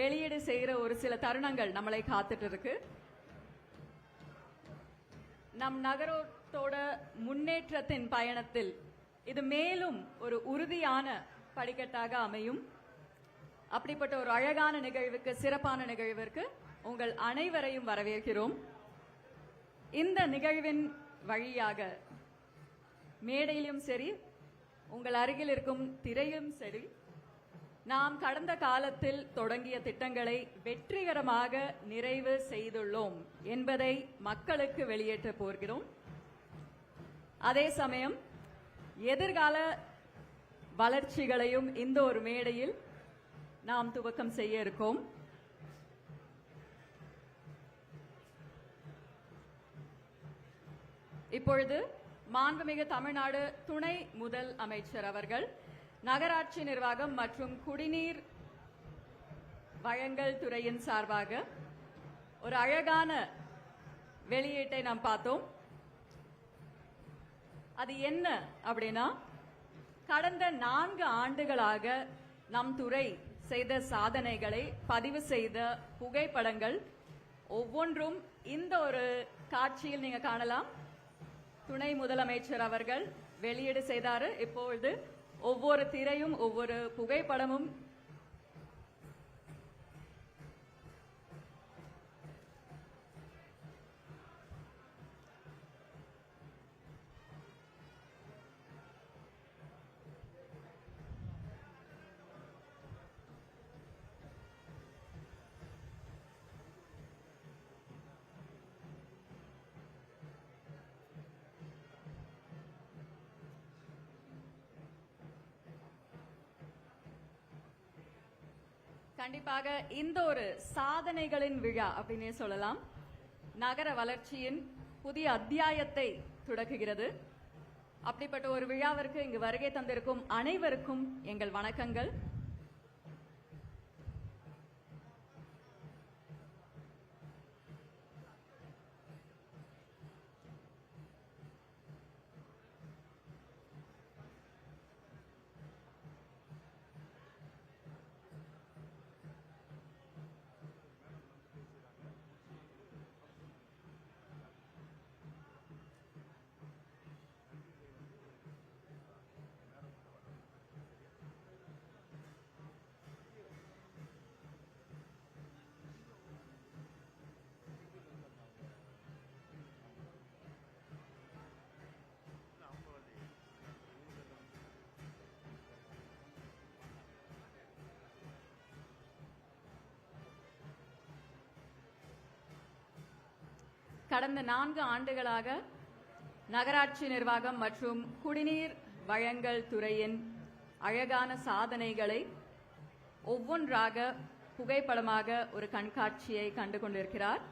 வெளியீடு செய்கிற ஒரு சில தருணங்கள் நம்மளை காத்துட்டு இருக்கு நம் நகரத்தோட முன்னேற்றத்தின் பயணத்தில் இது மேலும் ஒரு உறுதியான படிக்கட்டாக அமையும். அப்படிப்பட்ட ஒரு அழகான நிகழ்வுக்கு சிறப்பான நிகழ்விற்கு உங்கள் அனைவரையும் வரவேற்கிறோம். இந்த நிகழ்வின் வழியாக மேடையிலும் சரி உங்கள் அருகில் இருக்கும் திரையும் சரி நாம் கடந்த காலத்தில் தொடங்கிய திட்டங்களை வெற்றிகரமாக நிறைவு செய்துள்ளோம் என்பதை மக்களுக்கு வெளியேற்ற போகிறோம். அதே சமயம் எதிர்கால வளர்ச்சிகளையும் இந்த ஒரு மேடையில் நாம் துவக்கம் செய்ய இருக்கோம். இப்பொழுது மாண்புமிகு தமிழ்நாடு துணை முதல் அமைச்சர் அவர்கள் நகராட்சி நிர்வாகம் மற்றும் குடிநீர் வழங்கல் துறையின் சார்பாக ஒரு அழகான வெளியீட்டை நாம் பார்த்தோம். அது என்ன அப்படின்னா கடந்த நான்கு ஆண்டுகளாக நம் துறை செய்த சாதனைகளை பதிவு செய்த புகைப்படங்கள் ஒவ்வொன்றும் இந்த ஒரு காட்சியில் நீங்க காணலாம். துணை முதலமைச்சர் அவர்கள் வெளியீடு செய்தாரு. இப்பொழுது ஒவ்வொரு திரையும் ஒவ்வொரு புகைப்படமும் கண்டிப்பாக இந்த ஒரு சாதனைகளின் விழா அப்படின்னே சொல்லலாம். நகர வளர்ச்சியின் புதிய அத்தியாயத்தை தொடக்குகிறது. அப்படிப்பட்ட ஒரு விழாவிற்கு இங்கு வருகை தந்திருக்கும் அனைவருக்கும் எங்கள் வணக்கங்கள். கடந்த நான்கு ஆண்டுகளாக நகராட்சி நிர்வாகம் மற்றும் குடிநீர் வழங்கல் துறையின் அழகான சாதனைகளை ஒவ்வொன்றாக புகைப்படமாக ஒரு கண்காட்சியை கண்டு கொண்டிருக்கிறார்.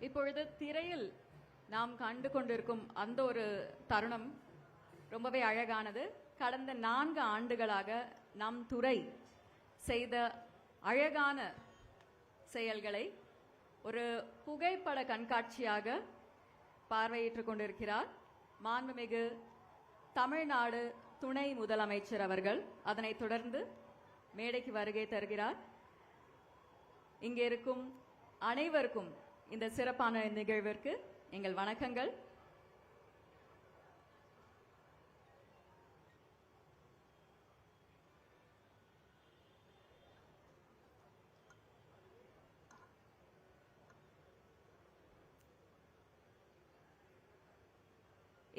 இப்பொழுது திரையில் நாம் கண்டு கொண்டிருக்கும் அந்த ஒரு தருணம் ரொம்பவே அழகானது. கடந்த நான்கு ஆண்டுகளாக நம் துறை செய்த அழகான செயல்களை ஒரு புகைப்பட கண்காட்சியாக பார்வையிட்டுக் கொண்டிருக்கிறார் மாண்புமிகு தமிழ்நாடு துணை முதலமைச்சர் அவர்கள். அதனைத் தொடர்ந்து மேடைக்கு வருகை தருகிறார். இங்கே இருக்கும் அனைவருக்கும் இந்த சிறப்பான நிகழ்விற்கு எங்கள் வணக்கங்கள்.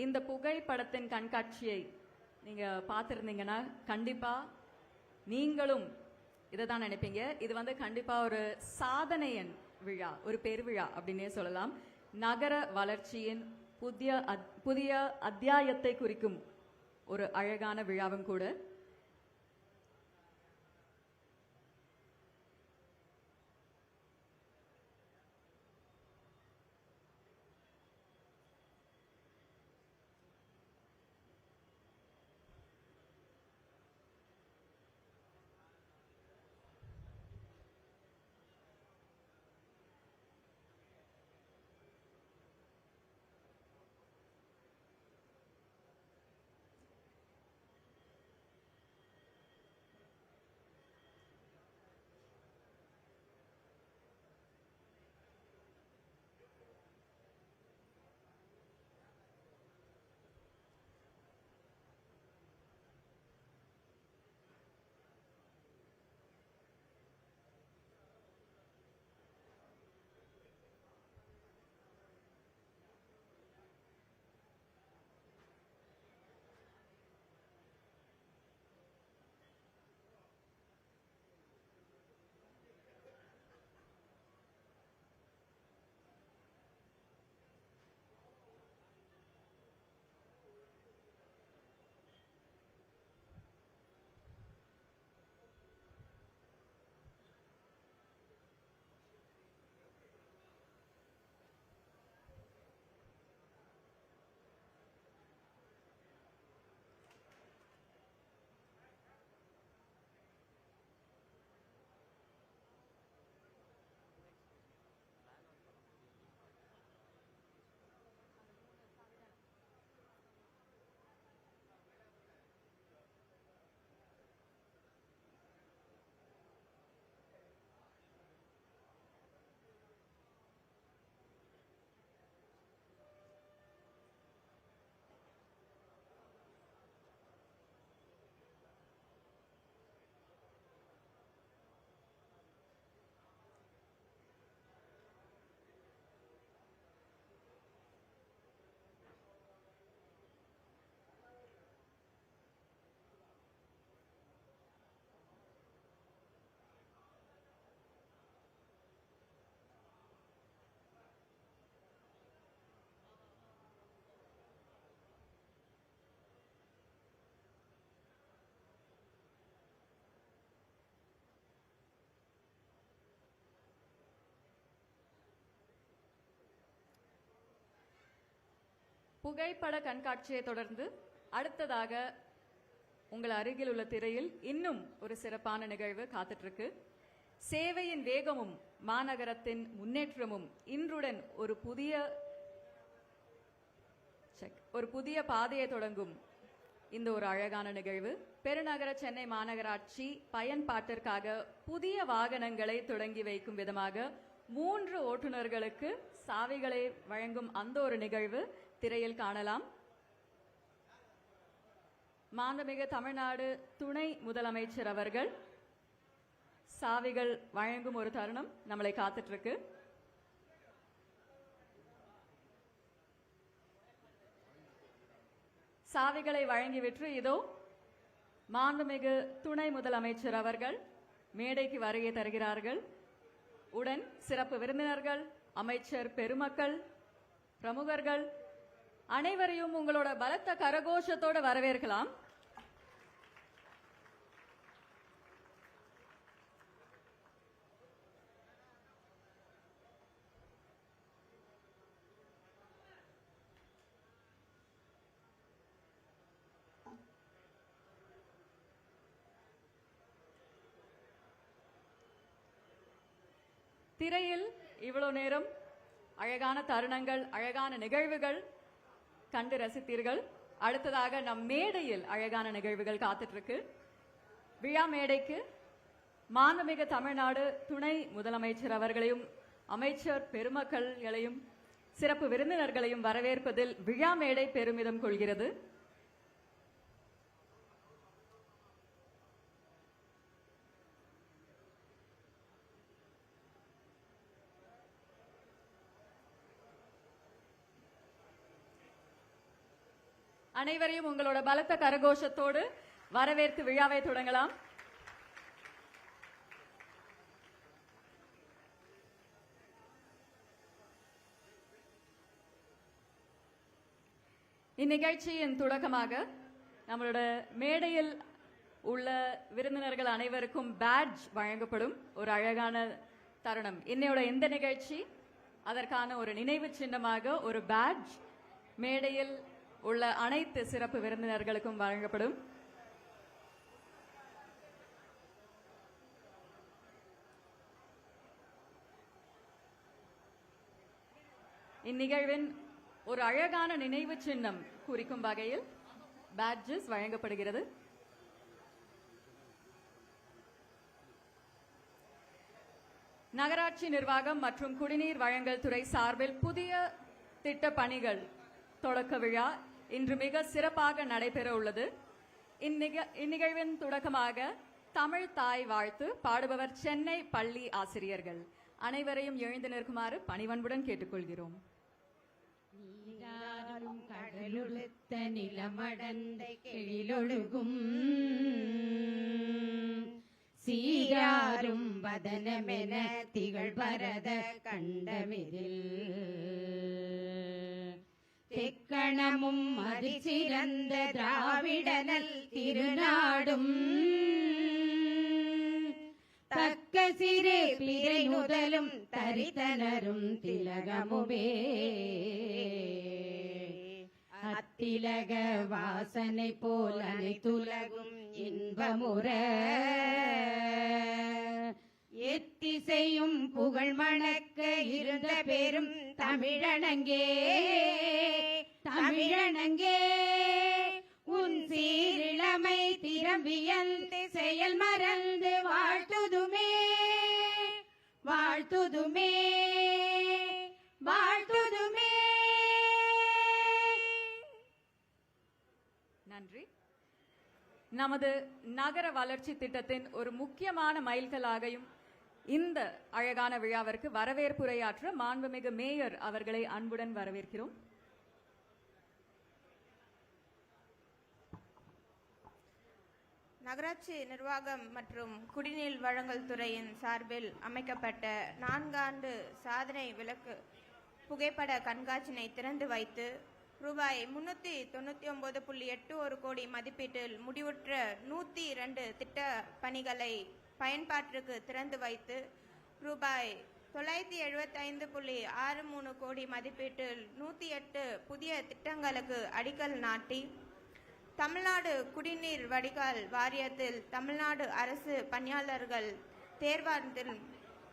இந்த புகைப்படத்தின் கண்காட்சியை நீங்க பார்த்திருந்தீங்கன்னா கண்டிப்பா நீங்களும் இதை தான் நினைப்பீங்க. இது வந்து கண்டிப்பா ஒரு சாதனையின் விழா ஒரு பெருவிழா அப்படின்னே சொல்லலாம். நகர வளர்ச்சியின் புதிய அத்- புதிய அத்தியாயத்தை குறிக்கும் ஒரு அழகான விழாவும் கூட புகைப்பட கண்காட்சியை தொடர்ந்து அடுத்ததாக உங்கள் அருகில் உள்ள திரையில் இன்னும் ஒரு சிறப்பான நிகழ்வு காத்துட்டு இருக்கு சேவையின் வேகமும் மாநகரத்தின் முன்னேற்றமும் இன்றுடன் ஒரு புதிய ஒரு புதிய பாதையை தொடங்கும் இந்த ஒரு அழகான நிகழ்வு. பெருநகர சென்னை மாநகராட்சி பயன்பாட்டிற்காக புதிய வாகனங்களை தொடங்கி வைக்கும் விதமாக மூன்று ஓட்டுநர்களுக்கு சாவிகளை வழங்கும் அந்த ஒரு நிகழ்வு. திரையில் காணலாம். மாண்புமிகு தமிழ்நாடு துணை முதலமைச்சர் அவர்கள் சாவிகள் வழங்கும் ஒரு தருணம் நம்மளை காத்துட்டு இருக்கு சாவிகளை வழங்கிவிட்டு இதோ மாண்புமிகு துணை முதலமைச்சர் அவர்கள் மேடைக்கு வருகை தருகிறார்கள். உடன் சிறப்பு விருந்தினர்கள் அமைச்சர் பெருமக்கள் பிரமுகர்கள் அனைவரையும் உங்களோட பலத்த கரகோஷத்தோட வரவேற்கலாம். திரையில் இவ்வளவு நேரம் அழகான தருணங்கள் அழகான நிகழ்வுகள் கண்டு ரசித்தீர்கள். அடுத்ததாக நம் மேடையில் அழகான நிகழ்வுகள் காத்துட்டு இருக்கு விழா மேடைக்கு மாண்புமிகு தமிழ்நாடு துணை முதலமைச்சர் அவர்களையும் அமைச்சர் பெருமக்கள்களையும் சிறப்பு விருந்தினர்களையும் வரவேற்பதில் விழா மேடை பெருமிதம் கொள்கிறது. அனைவரையும் உங்களோட பலத்த கரகோஷத்தோடு வரவேற்று விழாவை தொடங்கலாம். இந்நிகழ்ச்சியின் தொடக்கமாக நம்மளோட மேடையில் உள்ள விருந்தினர்கள் அனைவருக்கும் பேட்ஜ் வழங்கப்படும் ஒரு அழகான தருணம். இன்னையோட எந்த நிகழ்ச்சி அதற்கான ஒரு நினைவு சின்னமாக ஒரு பேட்ஜ் மேடையில் உள்ள அனைத்து சிறப்பு விருந்தினர்களுக்கும் வழங்கப்படும். இந்நிகழ்வின் ஒரு அழகான நினைவு சின்னம் குறிக்கும் வகையில் பேட்ஜஸ் வழங்கப்படுகிறது. நகராட்சி நிர்வாகம் மற்றும் குடிநீர் வழங்கல் துறை சார்பில் புதிய திட்ட பணிகள் தொடக்க விழா இன்று மிக சிறப்பாக நடைபெற உள்ளது. இந்நிகழ்வின் தொடக்கமாக தமிழ் தாய் வாழ்த்து பாடுபவர் சென்னை பள்ளி ஆசிரியர்கள். அனைவரையும் எழுந்து நிற்குமாறு பணிவன்புடன் கேட்டுக்கொள்கிறோம். நீராறும் கடலுடுத்த நிலமடந்த எழிலொழுகும் சீராரும் வதனமென திகழ் பரத கண்டமிரில் தெக்கணமும் அதிசிறந்த திராவிடனல் திருநாடும் தக்க சிறு பிறை முதலும் தரித்தனரும் திலகமுமே அத்திலக வாசனை போல் அனைத்துலகும் இன்பமுற எத்திசையும் புகழ் மணக்க இருந்த பெரும் தமிழனங்கே. தமிழனங்கே உன் சீரிழமை திறம்பியந்து செயல் மறந்து வாழ்த்துதுமே வாழ்த்துதுமே வாழ்த்துதுமே. நன்றி. நமது நகர வளர்ச்சி திட்டத்தின் ஒரு முக்கியமான மைல்கல்லாகையும் இந்த அழகான விழாவிற்கு வரவேற்புரையாற்ற மாண்புமிகு மேயர் அவர்களை அன்புடன் வரவேற்கிறோம். நகராட்சி நிர்வாகம் மற்றும் குடிநீர் வழங்கல் துறையின் சார்பில் அமைக்கப்பட்ட நான்காண்டு சாதனை விளக்கு புகைப்பட கண்காட்சியினை திறந்து வைத்து ரூபாய் முன்னூற்றி தொண்ணூற்றி ஒன்பது புள்ளி எட்டு ஒரு கோடி மதிப்பீட்டில் முடிவுற்ற நூற்றி இரண்டு திட்ட பணிகளை பயன்பாட்டிற்கு திறந்து வைத்து ரூபாய் தொள்ளாயிரத்தி எழுபத்தைந்து புள்ளி ஆறு மூணு கோடி மதிப்பீட்டில் நூற்றி எட்டு புதிய திட்டங்களுக்கு அடிக்கல் நாட்டி தமிழ்நாடு குடிநீர் வடிகால் வாரியத்தில் தமிழ்நாடு அரசு பணியாளர்கள் தேர்வாணத்தில்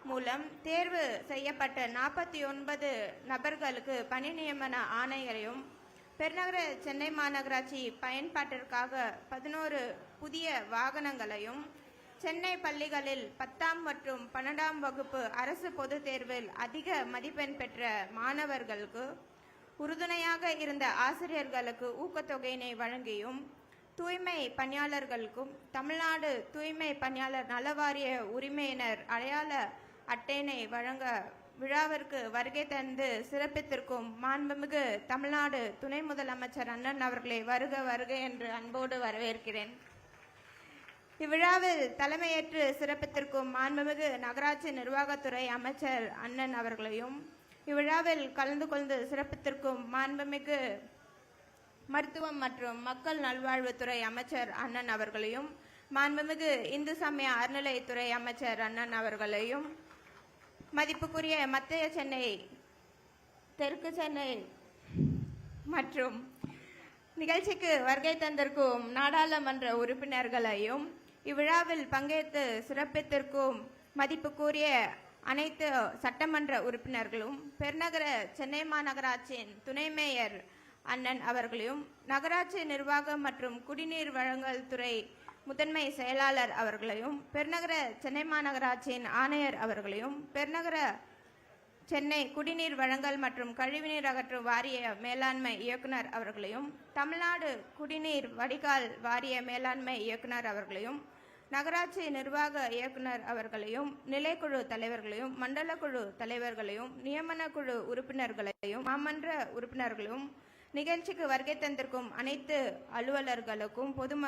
மூலம் தேர்வு செய்யப்பட்ட நாற்பத்தி ஒன்பது நபர்களுக்கு பணி நியமன ஆணைகளையும் பெருநகர சென்னை மாநகராட்சி பயன்பாட்டிற்காக பதினோரு புதிய வாகனங்களையும் சென்னை பள்ளிகளில் பத்தாம் மற்றும் பன்னெண்டாம் வகுப்பு அரசு பொதுத் தேர்வில் அதிக மதிப்பெண் பெற்ற மாணவர்களுக்கு உறுதுணையாக இருந்த ஆசிரியர்களுக்கு ஊக்கத்தொகையினை வழங்கியும் தூய்மை பணியாளர்களுக்கும் தமிழ்நாடு தூய்மை பணியாளர் நலவாரிய உரிமையினர் அடையாள அட்டையினை வழங்க விழாவிற்கு வருகை தந்து சிறப்பித்திருக்கும் மாண்புமிகு தமிழ்நாடு துணை முதலமைச்சர் அண்ணன் அவர்களை வருக வருக என்று அன்போடு வரவேற்கிறேன். இவ்விழாவில் தலைமையேற்று சிறப்பித்திருக்கும் மாண்புமிகு நகராட்சி நிர்வாகத்துறை அமைச்சர் அண்ணன் அவர்களையும் இவ்விழாவில் கலந்து கொண்டு சிறப்பித்திருக்கும் மாண்புமிகு மருத்துவம் மற்றும் மக்கள் நல்வாழ்வுத்துறை அமைச்சர் அண்ணன் அவர்களையும் மாண்புமிகு இந்து சமய அறநிலையத்துறை அமைச்சர் அண்ணன் அவர்களையும் மதிப்புக்குரிய மத்திய சென்னை தெற்கு சென்னை மற்றும் நிகழ்ச்சிக்கு வருகை தந்திருக்கும் நாடாளுமன்ற உறுப்பினர்களையும் இவ்விழாவில் பங்கேற்று சிறப்பித்திருக்கும் மதிப்புக்குரிய அனைத்து சட்டமன்ற உறுப்பினர்களும் பெருநகர சென்னை மாநகராட்சியின் துணை மேயர் அண்ணன் அவர்களையும் நகராட்சி நிர்வாகம் மற்றும் குடிநீர் வழங்கல் துறை முதன்மை செயலாளர் அவர்களையும் பெருநகர சென்னை மாநகராட்சியின் ஆணையர் அவர்களையும் பெருநகர சென்னை குடிநீர் வழங்கல் மற்றும் கழிவுநீர் அகற்றும் வாரிய மேலாண்மை இயக்குனர் அவர்களையும் தமிழ்நாடு குடிநீர் வடிகால் வாரிய மேலாண்மை இயக்குனர் அவர்களையும் நகராட்சி நிர்வாக இயக்குனர் அவர்களையும் நிலைக்குழு தலைவர்களையும் மண்டல குழு தலைவர்களையும் நியமன குழு உறுப்பினர்களையும் மாமன்ற உறுப்பினர்களையும் நிகழ்ச்சிக்கு வருகை தந்திருக்கும் அனைத்து அலுவலர்களுக்கும் பொதுமக்கள்